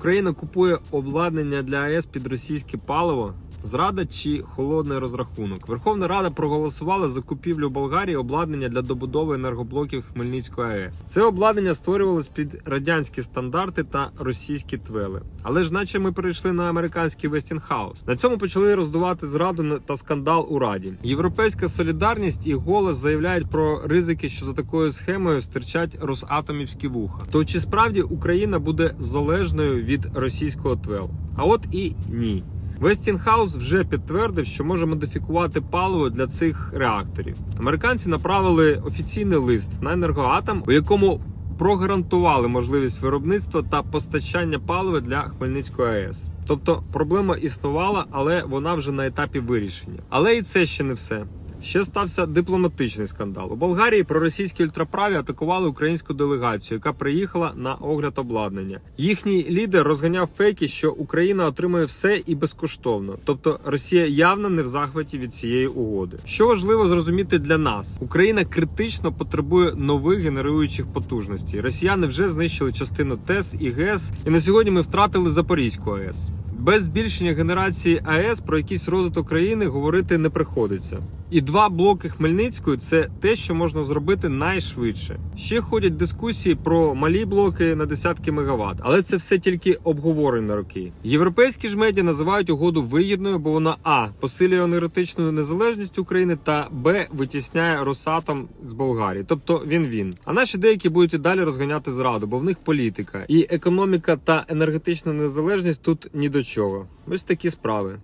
Україна купує обладнання для АЕС під російське паливо. Зрада чи холодний розрахунок. Верховна Рада проголосувала за купівлю Болгарії обладнання для добудови енергоблоків Хмельницької АЕС. Це обладнання створювалось під радянські стандарти та російські твели. Але ж, наче ми перейшли на американський Westinghouse. На цьому почали роздувати зраду та скандал у Раді. Європейська солідарність і голос заявляють про ризики, що за такою схемою стирчать росатомівські вуха. То чи справді Україна буде залежною від російського твел? А от і ні. Westinghouse вже підтвердив, що може модифікувати паливо для цих реакторів. Американці направили офіційний лист на енергоатом, у якому прогарантували можливість виробництва та постачання палива для Хмельницької АЕС. Тобто проблема існувала, але вона вже на етапі вирішення. Але і це ще не все. Ще стався дипломатичний скандал. У Болгарії проросійські ультраправі атакували українську делегацію, яка приїхала на огляд обладнання. Їхній лідер розганяв фейки, що Україна отримує все і безкоштовно. Тобто Росія явно не в захваті від цієї угоди. Що важливо зрозуміти для нас, Україна критично потребує нових генеруючих потужностей. Росіяни вже знищили частину ТЕС і ГЕС, і на сьогодні ми втратили Запорізьку АЕС. Без збільшення генерації АЕС про якийсь розвиток країни говорити не приходиться. І два блоки Хмельницької це те, що можна зробити найшвидше. Ще ходять дискусії про малі блоки на десятки мегаватт, але це все тільки обговорення на роки. Європейські ж медіа називають угоду вигідною, бо вона а посилює енергетичну незалежність України та б витісняє Росатом з Болгарії. Тобто він він. А наші деякі будуть і далі розганяти зраду, бо в них політика і економіка та енергетична незалежність тут ні до чого. Ось такі справи.